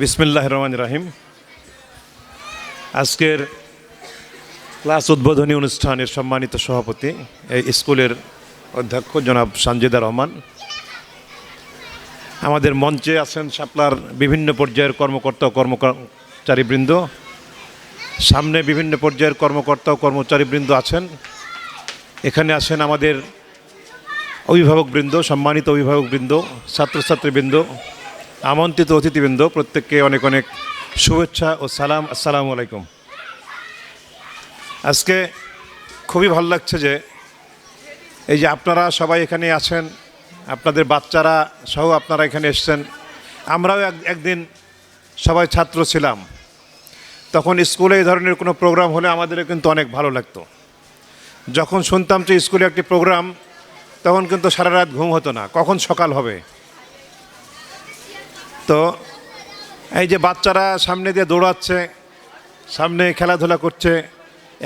বিসমিল্লাহ রহমান রাহিম। আজকের ক্লাস উদ্বোধনী অনুষ্ঠানের সম্মানিত সভাপতি এই স্কুলের অধ্যক্ষ জনাব সানজিদা রহমান। আমাদের মঞ্চে আছেন শাপলার বিভিন্ন পর্যায়ের কর্মকর্তা ও কর্মচারীবৃন্দ। সামনে বিভিন্ন পর্যায়ের কর্মকর্তা ও কর্মচারীবৃন্দ আছেন। এখানে আছেন আমাদের অভিভাবকবৃন্দ, সম্মানিত অভিভাবকবৃন্দ, ছাত্রছাত্রীবৃন্দ আমন্ত্রিত অতিথিবৃন্দ, প্রত্যেককে অনেক অনেক শুভেচ্ছা ও সালাম। আসসালামু আলাইকুম। আজকে খুবই ভালো লাগছে যে এই যে আপনারা সবাই এখানে আছেন, আপনাদের বাচ্চারা সহ আপনারা এখানে এসছেন। আমরাও এক, একদিন সবাই ছাত্র ছিলাম। তখন স্কুলে এই ধরনের কোনো প্রোগ্রাম হলে আমাদেরও কিন্তু অনেক ভালো লাগতো। যখন শুনতাম যে স্কুলে একটি প্রোগ্রাম, তখন কিন্তু সারা রাত ঘুম হতো না। কখন সকাল হবে? তো এই যে বাচ্চারা সামনে দিয়ে দৌড়াচ্ছে, সামনে খেলাধুলা করছে,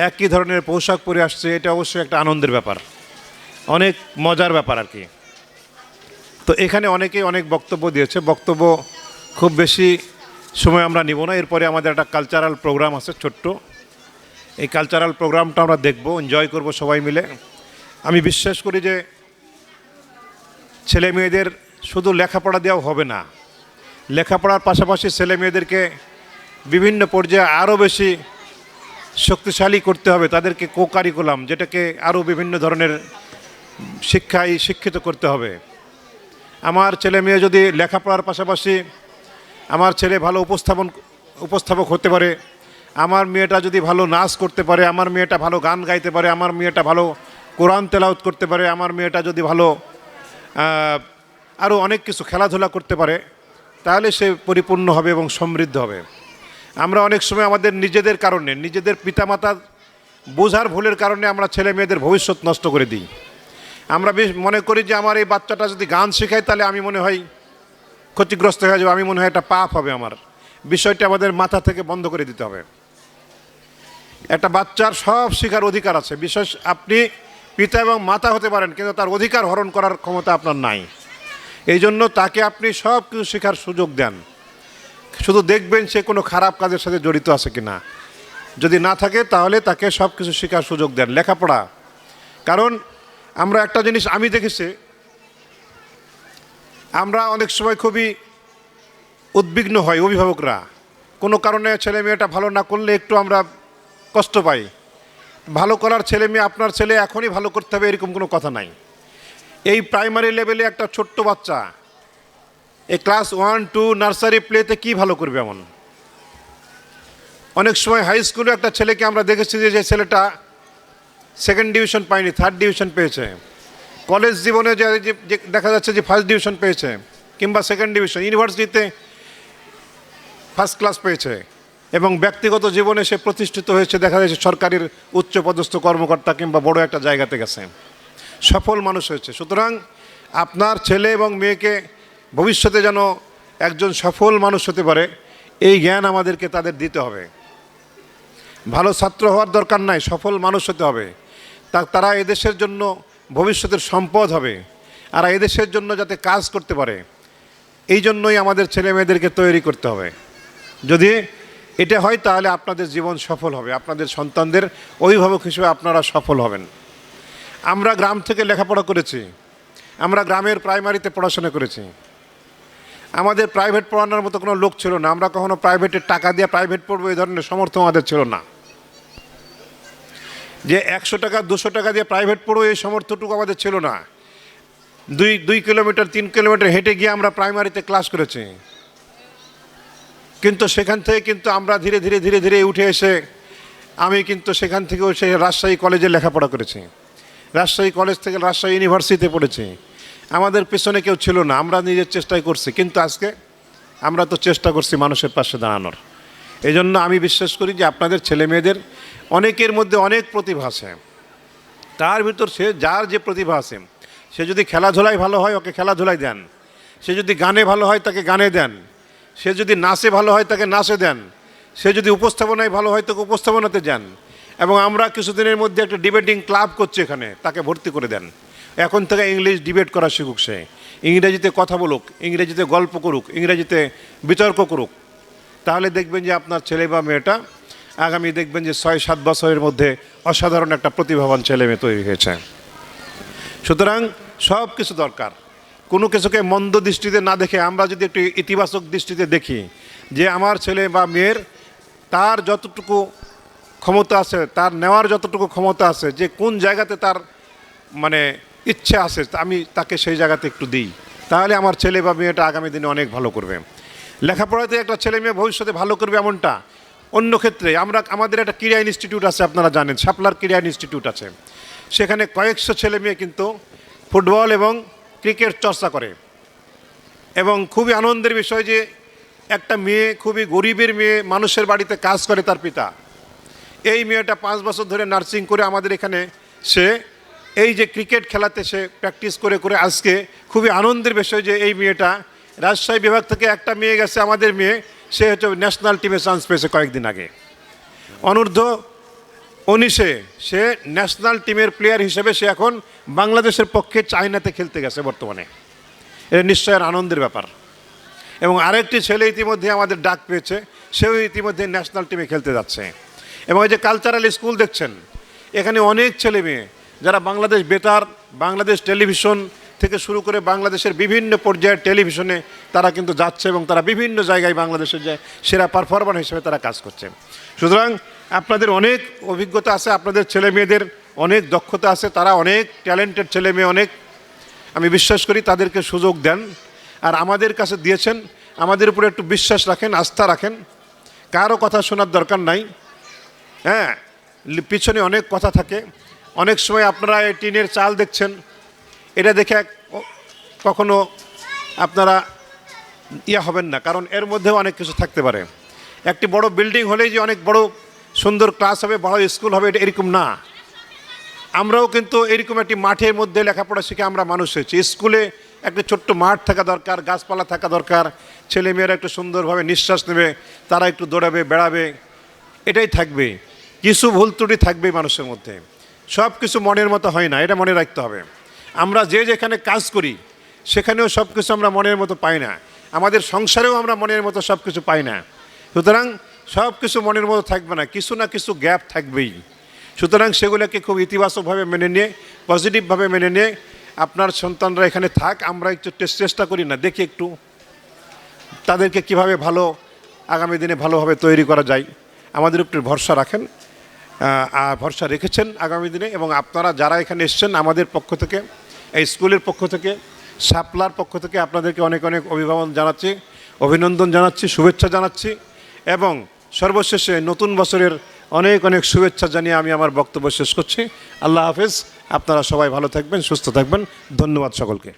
একই ধরনের পোশাক পরে আসছে, এটা অবশ্যই একটা আনন্দের ব্যাপার। অনেক মজার ব্যাপার আর কি। তো এখানে অনেকেই অনেক বক্তব্য দিয়েছে, বক্তব্য খুব বেশি সময় আমরা নিব না, এরপরে আমাদের একটা কালচারাল প্রোগ্রাম আছে ছোট্ট। এই কালচারাল প্রোগ্রামটা আমরা দেখব এনজয় করব সবাই মিলে। আমি বিশ্বাস করি যে ছেলে মেয়েদের শুধু লেখাপড়া দেওয়া হবে না লেখাপড়ার পাশাপাশি ছেলে মেয়েদেরকে বিভিন্ন পর্যায়ে আরও বেশি শক্তিশালী করতে হবে, তাদেরকে কো কারিকুলাম যেটাকে আরও বিভিন্ন ধরনের শিক্ষায় শিক্ষিত করতে হবে। আমার ছেলে মেয়ে যদি লেখাপড়ার পাশাপাশি আমার ছেলে ভালো উপস্থাপন, উপস্থাপক হতে পারে, আমার মেয়েটা যদি ভালো নাচ করতে পারে, আমার মেয়েটা ভালো গান গাইতে পারে, আমার মেয়েটা ভালো কোরআন তেলাউত করতে পারে, আমার মেয়েটা যদি ভালো আরও অনেক কিছু খেলাধুলা করতে পারে তাহলে সে পরিপূর্ণ হবে এবং সমৃদ্ধ হবে। আমরা অনেক সময় আমাদের নিজেদের কারণে, নিজেদের পিতামাতার বোঝার ভুলের কারণে আমরা ছেলে মেয়েদের ভবিষ্যৎ নষ্ট করে দিই। আমরা বেশ মনে করি যে আমার এই বাচ্চাটা যদি গান শেখায় তাহলে আমি মনে হয় ক্ষতিগ্রস্ত হয়ে যাবে, আমি মনে হয় একটা পাপ হবে আমার। বিষয়টা আমাদের মাথা থেকে বন্ধ করে দিতে হবে। একটা বাচ্চার সব শেখার অধিকার আছে। বিশেষ আপনি পিতা এবং মাতা হতে পারেন, কিন্তু তার অধিকার হরণ করার ক্ষমতা আপনার নাই। এই জন্য তাকে আপনি সব কিছু শেখার সুযোগ দেন। শুধু দেখবেন সে কোনো খারাপ কাজের সাথে জড়িত আছে কি না যদি না থাকে, তাহলে তাকে সব কিছু শেখার সুযোগ দেন, লেখাপড়া। কারণ আমরা একটা জিনিস আমি দেখেছি, আমরা অনেক সময় খুবই উদ্বিগ্ন হয় অভিভাবকরা। কোনো কারণে ছেলে মেয়েটা ভালো না করলে একটু আমরা কষ্ট পাই। ভালো করার ছেলে মেয়ে, আপনার ছেলে এখনই ভালো করতে হবে, এরকম কোনো কথা নাই। এই প্রাইমারি লেভেলে একটা ছোট্ট বাচ্চা। এই ক্লাস ওয়ান টু নার্সারি প্লেতে কি ভালো করবে এমন? অনেক সময় হাই স্কুলে একটা ছেলেকে আমরা দেখেছি যে ছেলেটা সেকেন্ড ডিভিশন পায়নি থার্ড ডিভিশন পেয়েছে। কলেজ জীবনে যে দেখা যাচ্ছে যে ফার্স্ট ডিভিশন পেয়েছে কিংবা সেকেন্ড ডিভিশন ইউনিভার্সিটিতে ফার্স্ট ক্লাস পেয়েছে এবং ব্যক্তিগত জীবনে সে প্রতিষ্ঠিত হয়েছে, দেখা যাচ্ছে সরকারের উচ্চপদস্থ কর্মকর্তা কিংবা বড় একটা জায়গাতে গেছে। সফল মানুষ হয়েছে। সুতরাং আপনার ছেলে এবং মেয়েকে ভবিষ্যতে যেন একজন সফল মানুষ হতে পারে, এই জ্ঞান আমাদেরকে তাদের দিতে হবে। ভালো ছাত্র হওয়ার দরকার নাই, সফল মানুষ হতে হবে। তা, তারা এদেশের জন্য ভবিষ্যতের সম্পদ হবে, আর এদেশের জন্য যাতে কাজ করতে পারে, এই জন্যই আমাদের ছেলে মেয়েদেরকে তৈরি করতে হবে। যদি এটা হয় তাহলে আপনাদের জীবন সফল হবে, আপনাদের সন্তানদের অভিভাবক হিসেবে আপনারা সফল হবেন। আমরা গ্রাম থেকে লেখাপড়া করেছি। আমরা গ্রামের প্রাইমারিতে পড়াশোনা করেছি। আমাদের প্রাইভেট পড়ানোর মতো কোনো লোক ছিল না। আমরা কখনো প্রাইভেটের টাকা দিয়ে প্রাইভেট পড়ব এই ধরনের সমর্থ আমাদের ছিল না। যে একশো টাকা, দুশো টাকা দিয়ে প্রাইভেট পড়ব এই সমর্থটুকু আমাদের ছিল না। দুই দুই কিলোমিটার, তিন কিলোমিটার হেঁটে গিয়ে আমরা প্রাইমারিতে ক্লাস করেছি। কিন্তু সেখান থেকে কিন্তু আমরা ধীরে ধীরে ধীরে ধীরে উঠে এসে আমি কিন্তু সেখান থেকেও সে রাজশাহী কলেজে লেখাপড়া করেছি। রাজশাহী কলেজ থেকে রাজশাহী ইউনিভার্সিটিতে পড়েছি। আমাদের পেছনে কেউ ছিল না, আমরা নিজের চেষ্টাই করছি, কিন্তু আজকে আমরা তো চেষ্টা করছি মানুষের পাশে দাঁড়ানোর। এই জন্য আমি বিশ্বাস করি যে আপনাদের ছেলে মেয়েদের অনেকের মধ্যে অনেক প্রতিভা আছে। তার ভিতর সে, যার যে প্রতিভা আছে, সে যদি খেলাধুলায় ভালো হয়, ওকে খেলাধুলায় দেন। সে যদি গানে ভালো হয়, তাকে গানে দেন। সে যদি নাচে ভালো হয়, তাকে নাচে দেন। সে যদি উপস্থাপনায় ভালো হয়, তাকে উপস্থাপনাতে যান এবং আমরা কিছুদিনের মধ্যে একটা ডিবেটিং ক্লাব করছি এখানে, তাকে ভর্তি করে দেন। এখন থেকে ইংলিশ ডিবেট করা শিখুক সে। ইংরেজিতে কথা বলুক, ইংরেজিতে গল্প করুক, ইংরেজিতে বিতর্ক করুক। তাহলে দেখবেন যে আপনার ছেলে বা মেয়েটা, আগামী দেখবেন যে ছয়, সাত বছরের মধ্যে অসাধারণ একটা প্রতিভাবান ছেলে মেয়ে তৈরি হয়েছে। সুতরাং সব কিছু দরকার। কোনো কিছুকে মন্দ দৃষ্টিতে না দেখে আমরা যদি একটু ইতিবাচক দৃষ্টিতে দেখি যে আমার ছেলে বা মেয়ের তার যতটুকু ক্ষমতা আছে, তার নেওয়ার যতটুকু ক্ষমতা আছে, যে কোন জায়গাতে তার মানে ইচ্ছা আছে, আমি তাকে সেই জায়গাতে একটু দিই। তাহলে আমার ছেলে বা মেয়েটা আগামী দিনে অনেক ভালো করবে। লেখাপড়াতে একটা ছেলে মেয়ে ভবিষ্যতে ভালো করবে এমনটা? অন্য ক্ষেত্রে আমরা, আমাদের একটা ক্রীড়া ইনস্টিটিউট আছে, আপনারা জানেন, শাপলার ক্রীড়া ইনস্টিটিউট আছে। সেখানে কয়েকশো ছেলে মেয়ে কিন্তু ফুটবল এবং ক্রিকেট চর্চা করে। এবং খুবই আনন্দের বিষয় যে একটা মেয়ে খুবই গরিবের মেয়ে মানুষের বাড়িতে কাজ করে তার পিতা। এই মেয়েটা পাঁচ বছর ধরে নার্সিং করে আমাদের এখানে, সে এই যে ক্রিকেট খেলাতে সে প্র্যাকটিস করে করে আজকে খুবই আনন্দের বিষয় যে এই মেয়েটা রাজশাহী বিভাগ থেকে একটা মেয়ে গেছে, আমাদের মেয়ে, সে হচ্ছে ন্যাশনাল টিমে চান্স পেয়েছে কয়েকদিন আগে। অনূর্ধ্ব উনিশে সে ন্যাশনাল টিমের প্লেয়ার হিসেবে সে এখন বাংলাদেশের পক্ষে চায়নাতে খেলতে গেছে বর্তমানে। এটা নিশ্চয় আনন্দের ব্যাপার। এবং আরেকটি ছেলে ইতিমধ্যে আমাদের ডাক পেয়েছে, সেও ইতিমধ্যে ন্যাশনাল টিমে খেলতে যাচ্ছে। এবং এই যে কালচারাল স্কুল দেখছেন, এখানে অনেক ছেলে মেয়ে যারা বাংলাদেশ বেতার, বাংলাদেশ টেলিভিশন থেকে শুরু করে বাংলাদেশের বিভিন্ন পর্যায়ের টেলিভিশনে তারা কিন্তু যাচ্ছে এবং তারা বিভিন্ন জায়গায় বাংলাদেশের যে সেরা পারফরমার হিসেবে তারা কাজ করছে। সুতরাং আপনাদের অনেক অভিজ্ঞতা আছে, আপনাদের ছেলে মেয়েদের অনেক দক্ষতা আছে, তারা অনেক ট্যালেন্টেড ছেলে মেয়ে অনেক। আমি বিশ্বাস করি তাদেরকে সুযোগ দেন আর আমাদের কাছে দিয়েছেন, আমাদের উপরে একটু বিশ্বাস রাখেন, আস্থা রাখেন। কারও কথা শোনার দরকার নাই। হ্যাঁ পিছনে অনেক কথা থাকে। অনেক সময় আপনারা এই টিনের চাল দেখছেন। এটা দেখে কখনো আপনারা ইয়া হবেন না, কারণ এর মধ্যেও অনেক কিছু থাকতে পারে। একটি বড় বিল্ডিং হলেই যে অনেক বড় সুন্দর ক্লাস হবে, বড় স্কুল হবে, এটা এরকম না। আমরাও কিন্তু এরকম একটি মাঠের মধ্যে লেখাপড়া শিখে আমরা মানুষ হয়েছি। স্কুলে একটা ছোট্ট মাঠ থাকা দরকার, গাছপালা থাকা দরকার। ছেলে মেয়েরা একটু সুন্দরভাবে নিঃশ্বাস নেবে, তারা একটু দৌড়াবে, বেড়াবে। এটাই থাকবে। কিছু ভুল ত্রুটি থাকবেই মানুষের মধ্যে। সব কিছু মনের মতো হয় না, এটা মনে রাখতে হবে। আমরা যে যেখানে কাজ করি, সেখানেও সব কিছু আমরা মনের মতো পাই না। আমাদের সংসারেও আমরা মনের মতো সব কিছু পাই না। সুতরাং সব কিছু মনের মতো থাকবে না, কিছু না কিছু গ্যাপ থাকবেই। সুতরাং সেগুলোকে খুব ইতিবাচকভাবে মেনে নিয়ে, পজিটিভভাবে মেনে নিয়ে আপনার সন্তানরা এখানে থাক, আমরা একটু চেষ্টা করি না, দেখি একটু তাদেরকে কীভাবে ভালো আগামী দিনে ভালোভাবে তৈরি করা যায়। আমাদের একটু ভরসা রাখেন ভরসা রেখেছেন আগামী দিনে এবং আপনারা যারা এখানে এসছেন আমাদের পক্ষ থেকে, এই স্কুলের পক্ষ থেকে শাপলার পক্ষ থেকে আপনাদেরকে অনেক অনেক অভিভাবন জানাচ্ছি, অভিনন্দন জানাচ্ছি, শুভেচ্ছা জানাচ্ছি এবং সর্বশেষে নতুন বছরের অনেক অনেক শুভেচ্ছা জানিয়ে আমি আমার বক্তব্য শেষ করছি। আল্লাহ হাফেজ, আপনারা সবাই ভালো থাকবেন, সুস্থ থাকবেন, ধন্যবাদ সকলকে।